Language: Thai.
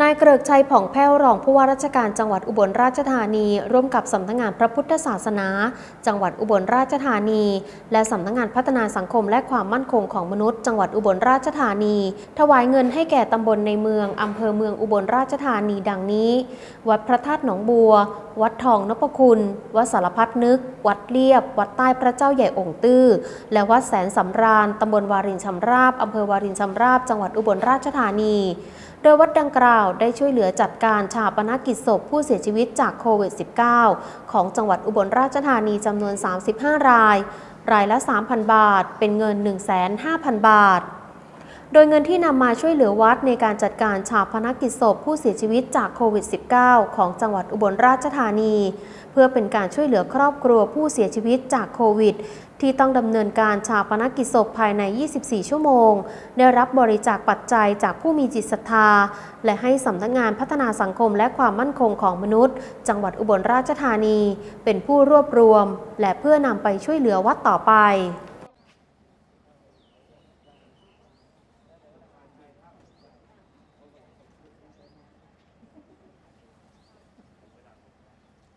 นายเกริกชัยผ่องแผ้วรองผู้ว่าราชการจังหวัดอุบลราชธานี ร่วมกับสำนักงานพระพุทธศาสนา จังหวัดอุบลราชธานี และสำนักงานพัฒนาสังคมและความมั่นคงของมนุษย์ จังหวัดอุบลราชธานี ถวายเงินให้แก่ตำบลในเมืองอำเภอเมืองอุบลราชธานีดังนี้ วัดพระธาตุหนองบัว วัดทองนพคุณ วัดสารพัดนึก วัดเลียบ วัดใต้พระเจ้าใหญ่องค์ตื้อ และวัดแสนสำราญตำบลวารินชำราบอำเภอวารินชำราบ จังหวัดอุบลราชธานี โดยวัดดังกล่าวได้ช่วยเหลือจัดการชาปนกิจศพผู้เสียชีวิตจากโควิด -19 ของจังหวัดอุบลราชธานีจำนวน 35 ราย รายละ 3,000 บาท เป็นเงิน 1,500,000บาท โดยเงินที่นำมาช่วยเหลือวัดในการจัดการชาปนกิจศพผู้เสียชีวิตจากโควิด -19 ของจังหวัดอุบลราชธานี เพื่อเป็นการช่วยเหลือครอบครัวผู้เสียชีวิตจากโควิด ที่ต้องดำเนินการชาปนกิจศพภายใน 24 ชั่วโมง ได้รับบริจาคปัจจัยจากผู้มีจิตศรัทธา และให้สำนักงานพัฒนาสังคมและความมั่นคงของมนุษย์ จังหวัดอุบลราชธานี เป็นผู้รวบรวม และเพื่อนำไปช่วยเหลือวัดต่อไป